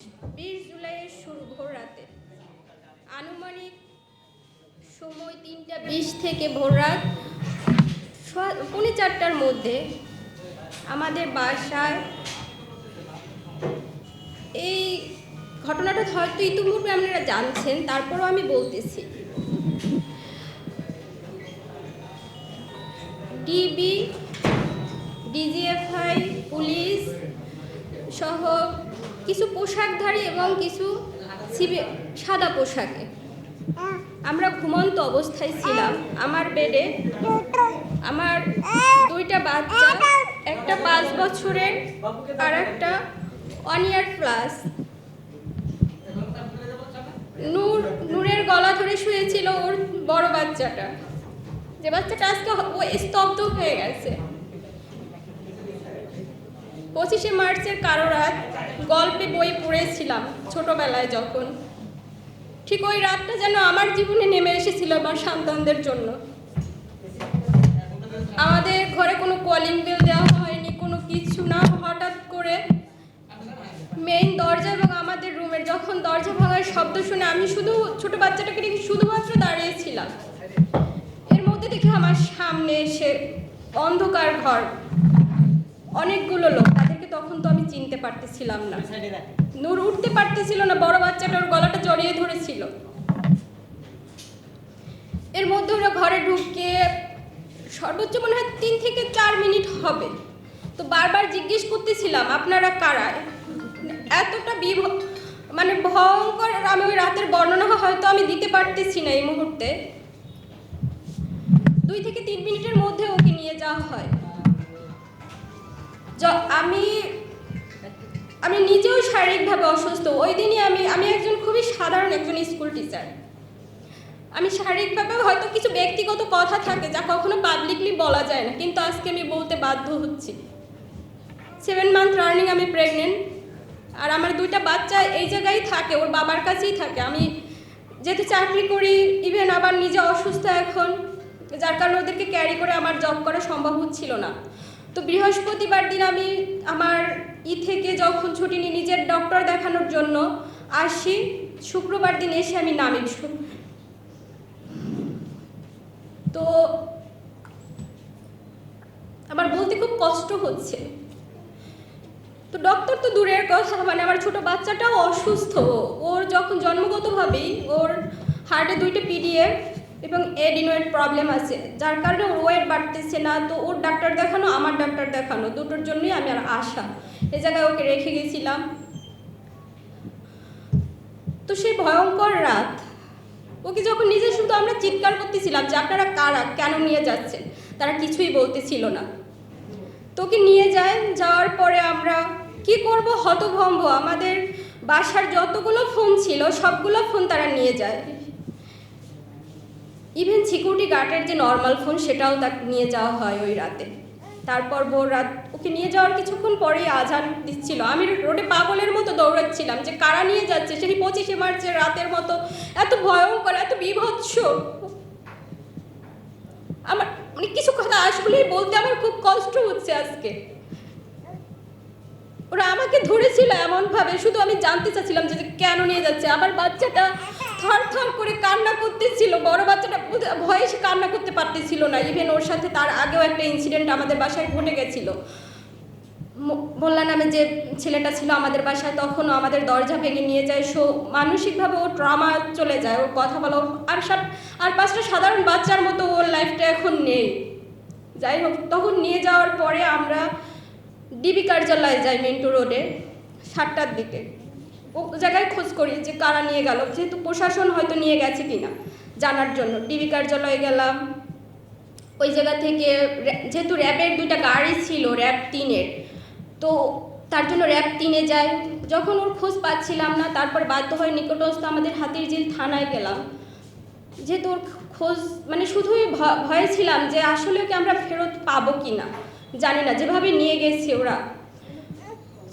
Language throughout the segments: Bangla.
বিশ জুলাইয়ের শুরু ভোর রাতে। আনুমানিক সময় তিনটা বিশ থেকে ভোর রাত পৌনে চারটার মধ্যে আমাদের বাসায় এই ঘটনাটা হয়তো ইতিপূর্বে আপনারা জানছেন, তারপরও আমি বলতেছি। ডিবি, ডিজিএফআই, পুলিশ সহ কিছু পোশাকধারী এবং কিছু সাদা পোশাকে। আমরা ঘুমন্ত অবস্থায় ছিলাম। আমার বেডে আমার দুইটা বাচ্চা, একটা পাঁচ বছরের আর একটা ওয়ান ইয়ার প্লাস নূর, নূরের গলা ধরে শুয়েছিল ওর বড় বাচ্চাটা। যে বাচ্চাটা আজকে ও স্তব্ধ হয়ে গেছে। পঁচিশে মার্চের কারও রাত গল্পে বই পড়েছিলাম ছোটবেলায় যখন। ঠিক ওই রাতটা যেন আমার জীবনে নেমে এসেছিল আমার সন্তানদের জন্য। আমাদের ঘরে কোনো কলিং বেল দেওয়া হয়নি, কোনো কিছু না। হঠাৎ করে মেইন দরজা এবং আমাদের রুমের যখন দরজা ভাঙার শব্দ শুনে আমি শুধু ছোট বাচ্চাটাকে রেখে শুধুমাত্র দাঁড়িয়েছিলাম এর মধ্যে দেখে আমার সামনে এসে অন্ধকার ঘর। অনেকগুলো লোক তাদেরকে তখন তো আমি চিনতে পারতেছিলাম না। নূর উঠতে পারতেছিল না বড় বাচ্চাটার গলাটা জড়িয়ে ধরেছিল। এর মধ্যে ওরা ঘরে ঢুকে সর্বোচ্চ মনে হয় তিন থেকে চার মিনিট হবে। তো বারবার জিজ্ঞেস করতেছিলাম আপনারা কারা? এতটা বিভ মানে ভয়ঙ্কর আমি ওই রাতের বর্ণনা হয়তো আমি দিতে পারতেছি না এই মুহূর্তে। দুই থেকে তিন মিনিটের মধ্যে ওকে নিয়ে যাওয়া হয়। আমি আমি নিজেও শারীরিকভাবে অসুস্থ। ওই দিনই আমি আমি একজন খুবই সাধারণ একজন স্কুল টিচার। আমি শারীরিকভাবে হয়তো কিছু ব্যক্তিগত কথা থাকে যা কখনো পাবলিকলি বলা যায় না, কিন্তু আজকে আমি বলতে বাধ্য হচ্ছি। সেভেন মান্থ রানিং আমি প্রেগনেন্ট আর আমার দুইটা বাচ্চা এই জায়গায় থাকে, ওর বাবার কাছেই থাকে। আমি যেহেতু চাকরি করি ইভেন আবার নিজে অসুস্থ এখন, যার কারণে ওদেরকে ক্যারি করে আমার জব করা সম্ভব হচ্ছিল না। তো বৃহস্পতিবার দিন আমি আমার ই থেকে যখন ছুটি নিই নিজের ডক্টর দেখানোর জন্য, আসি। শুক্রবার দিন এসে আমি নামি। তো আমার বলতে খুব কষ্ট হচ্ছে। তো ডক্টর তো দূরের কথা মানে আমার ছোট বাচ্চাটাও অসুস্থ। ওর যখন জন্মগতভাবেই ওর হার্টে দুইটা পিডিএফ এবং এডিনোয়েড প্রবলেম আছে। যার কারণে ওর ওয়েট বাড়তেছে না, তো ওর ডাক্তার দেখানো, আমার ডাক্তার দেখানো, দুটোর জন্যই আমি আর আশা এ জায়গায় ওকে রেখে গেছিলাম। তো সেই ভয়ঙ্কর রাত, ওকে যখন নিজে শুধু আমরা চিৎকার করতেছিলাম যে আপনারা কারা, কেন নিয়ে যাচ্ছেন, তারা কিছুই বলতেছিল না। তোকে নিয়ে যায়, যাওয়ার পরে আমরা কি করব, হতভম্ব, আমাদের বাসার যতগুলো ফোন ছিল, সবগুলো ফোন তারা নিয়ে যায়। ইভেন সিকিউরিটি গার্ডের যে নর্মাল ফোন সেটাও তাকে নিয়ে যাওয়া হয় ওই রাতে। তারপর ভোর রাত ওকে নিয়ে যাওয়ার কিছুক্ষণ পরেই আজান দিচ্ছিল। আমি রোডে পাগলের মতো দৌড়াচ্ছিলাম যে কারা নিয়ে যাচ্ছে? সেই পঁচিশে মার্চের রাতের মতো। এত ভয়ঙ্কর, এত বিভৎস। আমার মানে কিছু কথা আসলেই বলতে আমার খুব কষ্ট হচ্ছে আজকে। ওরা আমাকে ধরেছিল এমন ভাবে শুধু আমি জানতে চাচ্ছিলাম যে কেন নিয়ে যাচ্ছে। আমার বাচ্চাটা থর থর করে কান্না করতেছিল, বড় বাচ্চাটা ভয়ে সে কান্না করতে পারতেছিল না। ইভেন ওর সাথে তার আগেও একটা ইনসিডেন্ট আমাদের বাসায় ঘটে গেছিল। ম- মোল্লা নামে যে ছেলেটা ছিল আমাদের বাসায়, তখনও আমাদের দরজা ভেঙে নিয়ে যায়। সো মানসিকভাবে ও ট্রমা চলে যায়। ওর কথা বলো আর সাত আর পাঁচটা সাধারণ বাচ্চার মতো ওর লাইফটা এখন নেই। যাই হোক, তখন নিয়ে যাওয়ার পরে আমরা ডিবি কার্যালয়ে যাই মিন্টু রোডে সাতটার দিকে। ও জায়গায় খোঁজ করি যে কারা নিয়ে গেল, যেহেতু প্রশাসন হয়তো নিয়ে গেছে কিনা, জানার জন্য। ডিবি কার্যালয়ে গেলাম। ওই জায়গা থেকে যেহেতু র্যাবের দুইটা গাড়ি ছিল, র্যাব তিনের, তো তার জন্য র্যাব তিনে যাই। যখন ওর খোঁজ পাচ্ছিলাম না, তারপর বাধ্য হয়ে নিকটস্থ আমাদের হাতির ঝিল থানায় গেলাম। যেহেতু ওর খোঁজ মানে শুধুই ভয়ে ছিলাম যে আসলে ওকে আমরা ফেরত পাবো কি না জানি না, যেভাবে নিয়ে গেছে ওরা।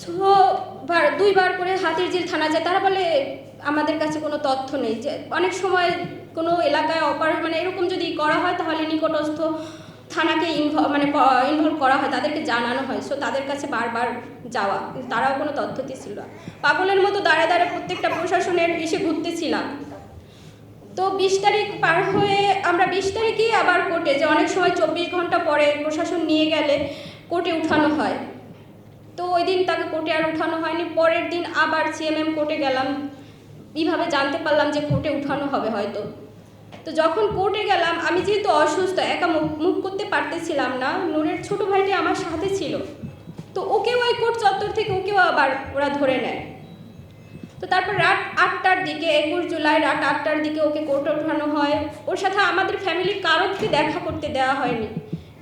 সোবার দুইবার করে হাতির ঝিল থানা যায়, তারা বলে, আমাদের কাছে কোনো তথ্য নেই। যে, অনেক সময় কোনো এলাকায় অপার মানে এরকম যদি করা হয়, তাহলে নিকটস্থ থানাকে ইনভলভ মানে ইনভলভ করা হয়, তাদেরকে জানানো হয়। সো, তাদের কাছে বারবার যাওয়া। তারাও কোনো তথ্য দিচ্ছিল পাগলের মতো দাঁড়ে দাঁড়ে প্রত্যেকটা প্রশাসনের এসে ঘুরতেছিলাম। তো বিশ তারিখ পার হয়ে আমরা বিশ তারিখেই আবার কোর্টে যে অনেক সময় চব্বিশ ঘণ্টা পরে প্রশাসন নিয়ে গেলে কোর্টে উঠানো হয়। তো ওই দিন তাকে কোর্টে আর উঠানো হয়নি। পরের দিন আবার সিএমএম কোর্টে গেলাম। এইভাবে জানতে পারলাম যে কোর্টে উঠানো হবে হয়তো। তো যখন কোর্টে গেলাম, আমি যেহেতু অসুস্থ, একা মুখ করতে পারতেছিলাম না নূরের ছোট ভাইটি আমার সাথে ছিল। তো ওকেও ওই কোর্ট চত্বর থেকে ওকেও আবার ওরা ধরে নেয়। তো তারপর রাত আটটার দিকে, একুশ জুলাই রাত আটটার দিকে ওকে কোর্টে ওঠানো হয়। ওর সাথে আমাদের ফ্যামিলির কারোকে দেখা করতে দেওয়া হয়নি।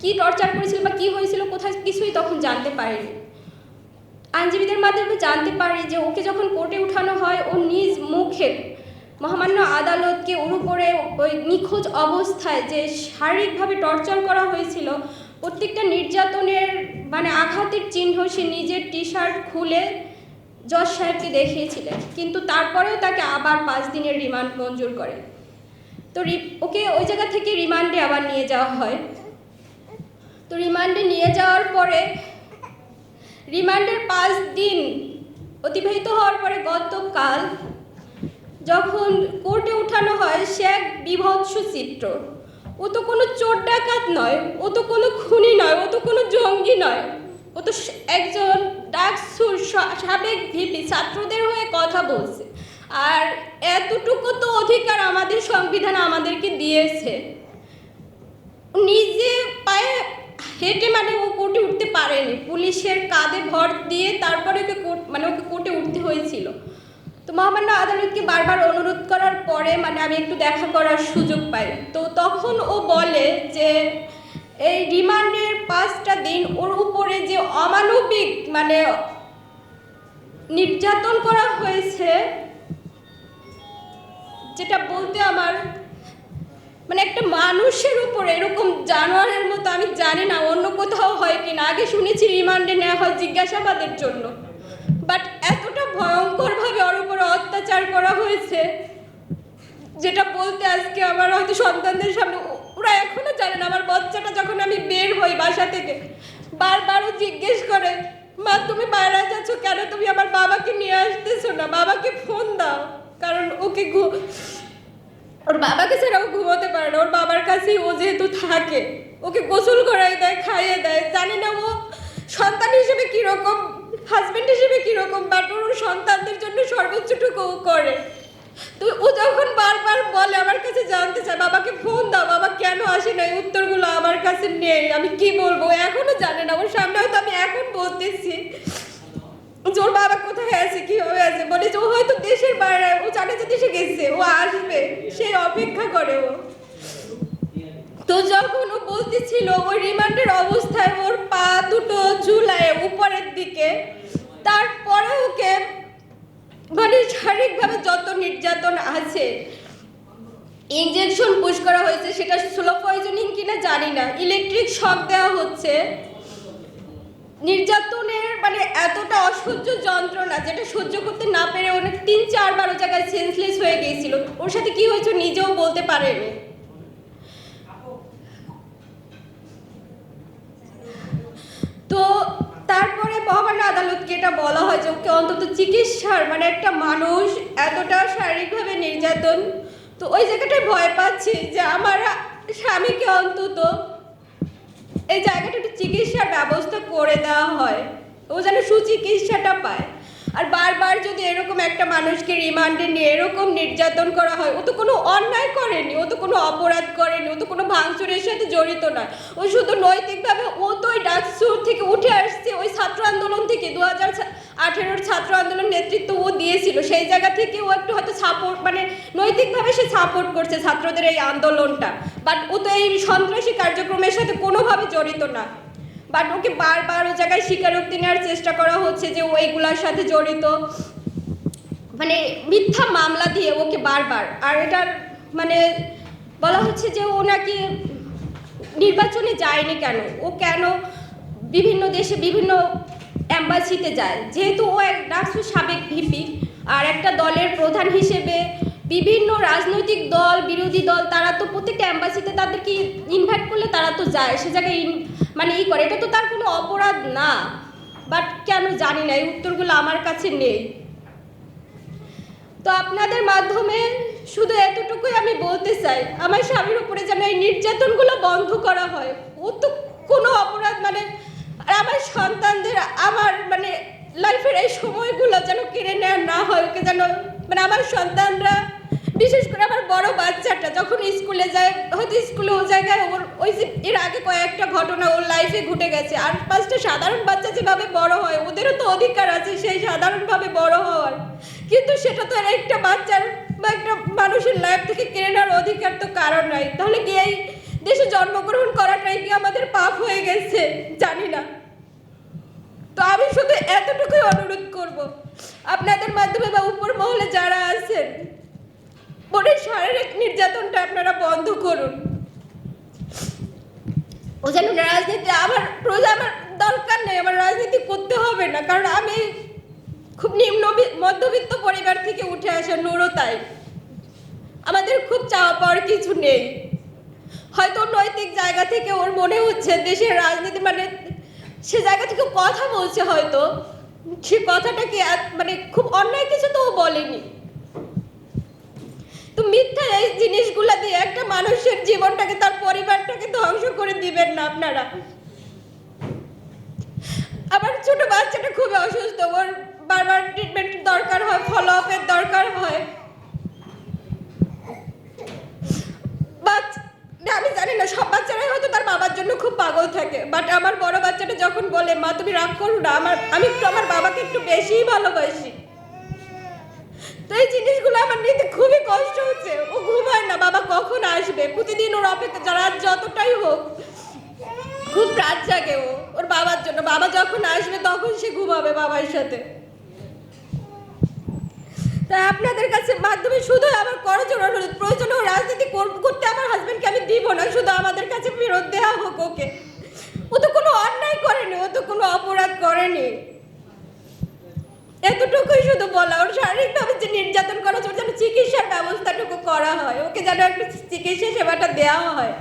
কি টর্চার করেছিল বা কি হয়েছিল কোথায় কিছুই তখন জানতে পারিনি। আইনজীবীদের মাধ্যমে জানতে পারি যে ওকে যখন কোর্টে উঠানো হয়, ও নিজ মুখে মহামান্য আদালতকে ওর উপরে ওই নিখোঁজ অবস্থায় যে শারীরিকভাবে টর্চার করা হয়েছিল, প্রত্যেকটা নির্যাতনের মানে আঘাতের চিহ্ন সে নিজের টি শার্ট খুলে জজ সাহেবকে দেখিয়েছিলেন, কিন্তু তারপরেও তাকে আবার পাঁচ দিনের রিমান্ড মঞ্জুর করে। তো ওকে ওই জায়গা থেকে রিমান্ডে আবার নিয়ে যাওয়া হয়। তো রিমান্ডে নিয়ে যাওয়ার পরে, রিমান্ডের পাঁচ দিন অতিবাহিত হওয়ার পরে গতকাল যখন কোর্টে উঠানো হয়, সে এক বিভৎস চিত্র। ও তো কোনো চোর ডাকাত নয়, ও তো কোনো খুনি নয়, ও তো কোনো জঙ্গি নয়, ও তো একজন ডাকসুর সাবেক ভিপি ছাত্রদের হয়ে কথা বলছে। আর এতটুকু তো অধিকার আমাদের সংবিধান আমাদেরকে দিয়েছে। নিজে পায়ে হেঁটে মানে ও কোর্টে উঠতে পারেনি। পুলিশের কাঁধে ভর দিয়ে তারপরে ওকে মানে ওকে কোর্টে উঠতে হয়েছিল। তো মহামান্য আদালতকে বারবার অনুরোধ করার পরে মানে আমি একটু দেখা করার সুযোগ পাই। তো তখন ও বলে যে এই রিমান্ডের পাঁচটা দিন ওর উপরে যে অমানবিক মানে নির্যাতন করা হয়েছে, যেটা বলতে আমার মানে একটা মানুষের উপর, এরকম জানোয়ারের মতো আমি জানি না, অন্য কোথাও হয় কিনা। আগে শুনেছি রিমান্ডে নেওয়া হয় জিজ্ঞাসাবাদের জন্য। বাট এতটা ভয়ঙ্করভাবে ওর উপরে অত্যাচার করা হয়েছে, যেটা বলতে আজকে আমার হয়তো সন্তানদের সামনে ওরা এখনও আমি বের হই বাসা থেকে। বারবারও জিজ্ঞেস করে, মা, তুমি বাইরে যাচ্ছ কেন? তুমি আমার বাবাকে নিয়ে আসতেছো না। বাবাকে ফোন দাও। কারণ ওকে ওর বাবাকে ছাড়া ও ঘুমোতে পারে না। ওর বাবার কাছেই ও যেহেতু থাকে, ওকে গোসল করাই দেয়, খাইয়ে দেয়। জানি না ও সন্তান হিসেবে কীরকম হাজবেন্ড হিসেবে কীরকম বাট ওর সন্তানদের জন্য সর্বোচ্চটুকু করে। তো ও যখন বারবার বলে আমার কাছে জানতে চায়, বাবাকে ফোন দাও, বাবা কেন আসে না এই উত্তরগুলো আমার কাছে নেই, আমি কি বলব? ও এখনও জানে না, ওর সামনে হয়তো আমি এখন বলতেছি। ওর বাবা কোথায় আছে, কীভাবে আছে? বলে যে ও হয়তো দেশের বাইরে, ও জানে যে দেশে গেছে, ও আসবে সেই অপেক্ষা করে ও। তো যখন ও বলতেছিল ওই রিমান্ডের অবস্থায় ওর পা দুটো ঝুলায় উপরের দিকে, তারপরে ওকে মানে শারীরিকভাবে যত নির্যাতন আছে ইঞ্জেকশন পুশ করা হয়েছে, সেটা স্লো পয়জনিং কিনা জানি না ইলেকট্রিক শক দেওয়া হচ্ছে। নির্যাতনের মানে এতটা অসহ্য যন্ত্রণা যেটা সহ্য করতে না পেরে অনেক তিন চারবার ও জায়গায় সেন্সলেস হয়ে গিয়েছিল। ওর সাথে কি হয়েছে নিজেও বলতে পারেনি। তো তারপরে মহামান্য আদালতকে এটা বলা হয় যে ওকে অন্তত চিকিৎসার মানে একটা মানুষ এতটা শারীরিকভাবে নির্যাতন, তো ওই জায়গাটায় ভয় পাচ্ছি যে আমার স্বামীকে অন্তত এই জায়গাটা একটু চিকিৎসার ব্যবস্থা করে দেওয়া হয়। ও যেন সুচিকিৎসাটা পায়। আর বারবার যদি এরকম একটা মানুষকে রিমান্ডে নিয়ে এরকম নির্যাতন করা হয়, ও তো কোনো অন্যায় করেনি, ও তো কোনো অপরাধ করেনি, ও তো কোনো ভাঙচুরের সাথে জড়িত নয়। ও শুধু নৈতিকভাবে ও তো ওই ডাকসুর থেকে উঠে আসছে, ওই ছাত্র আন্দোলন থেকে দু হাজার আঠেরোর ছাত্র আন্দোলন নেতৃত্ব ও দিয়েছিল। সেই জায়গা থেকে ও একটু হয়তো সাপোর্ট মানে নৈতিকভাবে সে সাপোর্ট করছে ছাত্রদের এই আন্দোলনটা। বাট ও তো এই সন্ত্রাসী কার্যক্রমের সাথে কোনোভাবে জড়িত না। বাট ওকে বারবার ও জায়গায় স্বীকারোক্তি নেওয়ার চেষ্টা করা হচ্ছে যে ও সাথে জড়িত। মানে মিথ্যা মামলা দিয়ে ওকে বারবার। আর এটার মানে বলা হচ্ছে যে ও নাকি নির্বাচনে যায়নি কেন? ও কেন বিভিন্ন দেশে বিভিন্ন অ্যাম্বাসিতে যায়? যেহেতু ও এক ডাকসু সাবেক ভিপি আর একটা দলের প্রধান হিসেবে বিভিন্ন রাজনৈতিক দল, বিরোধী দল, তারা তো প্রত্যেকটা অ্যাম্বাসিতে তাদেরকে ইনভাইট করলে তারা তো যায়। সে জায়গায় মানে ই করে, এটা তো তার কোনো অপরাধ না। বাট কেন জানি না, এই উত্তরগুলো আমার কাছে নেই। তো আপনাদের মাধ্যমে শুধু এতটুকুই আমি বলতে চাই, আমার স্বামীর উপরে যেন এই নির্যাতনগুলো বন্ধ করা হয়। ও তো কোনো অপরাধ মানে আর আমার সন্তানদের, আমার মানে লাইফের এই সময়গুলো যেন কেড়ে নেওয়া না হয়, ওকে যেন মানে আমার সন্তানরা বিশেষ করে আমার বড় বাচ্চাটা যখন স্কুলে যায়, হয়তো স্কুলে ও জায়গায় ওর ওই যে এর আগে কয়েকটা ঘটনা ওর লাইফে ঘটে গেছে। আর পাঁচটা সাধারণ বাচ্চা যেভাবে বড় হয়, ওদেরও তো অধিকার আছে সেই সাধারণভাবে বড় হওয়ার। কিন্তু সেটা তো আর একটা বাচ্চার বা একটা মানুষের লাইফ থেকে কেড়ে নেওয়ার অধিকার তো কারণ নাই। তাহলে কি এই দেশে জন্মগ্রহণ করাটাই কি আমাদের পাপ হয়ে গেছে? জানি না। তো আমি শুধু এতটুকুই অনুরোধ করব। আপনাদের মাধ্যমে বা উপর মহলে যারা আছেন বোনের শারীরিক নির্যাতনটা আপনারা বন্ধ করুন। ও যেন রাজনীতি, আমার রোজ আমার দরকার নেই, আমার রাজনীতি করতে হবে না, কারণ আমি খুব নিম্ন মধ্যবিত্ত পরিবার থেকে উঠে আসা নুরো তাই আমাদের খুব চাওয়া পাওয়ার কিছু নেই। হয়তো নৈতিক জায়গা থেকে ওর মনে হচ্ছে দেশের রাজনীতি মানে সে জায়গা থেকে কথা বলছে হয়তো, সে কথাটাকে মানে খুব অন্যায় কিছু তো ও বলেনি। তো মিথ্যা এই জিনিসগুলা দিয়ে একটা মানুষের জীবনটাকে তার পরিবারটাকে ধ্বংস করে দিবেন না আপনারা। আবার ছোট বাচ্চাটা খুবই অসুস্থ, ওর বারবার ট্রিটমেন্ট দরকার হয় ফলো আপের দরকার হয়। আমি জানি না, সব বাচ্চারাই হয়তো তার বাবার জন্য খুব পাগল থাকে বাট আমার বড় বাচ্চাটা যখন বলে, মা, তুমি রাগ করো না, আমার, আমি একটু আমার বাবাকে একটু বেশিই ভালোবাসি। তো এই জিনিসগুলো আমার নিতে খুবই কষ্ট হচ্ছে। ও ঘুমায় না, বাবা কখন আসবে? প্রতিদিন ওর অপেক্ষা রাত যতটাই হোক, খুব রাত জাগে ও, ওর বাবার জন্য। বাবা যখন আসবে তখন সে ঘুমাবে বাবার সাথে। তাই আপনাদের কাছে মাধ্যমে শুধু আমার অনুরোধ, প্রয়োজন ও রাজনীতি কর- করতে আমার হাজবেন্ডকে আমি দিব না, শুধু আমাদের কাছে ফেরত দেওয়া হোক ওকে। ও তো কোনো অন্যায় করেনি, ও তো কোনো অপরাধ করেনি। এতটুকুই শুধু বলা, ওর শারীরিকভাবে যে নির্যাতন করা হচ্ছে যেন চিকিৎসার ব্যবস্থাটুকু করা হয়, ওকে যেন একটু চিকিৎসা সেবাটা দেওয়া হয়।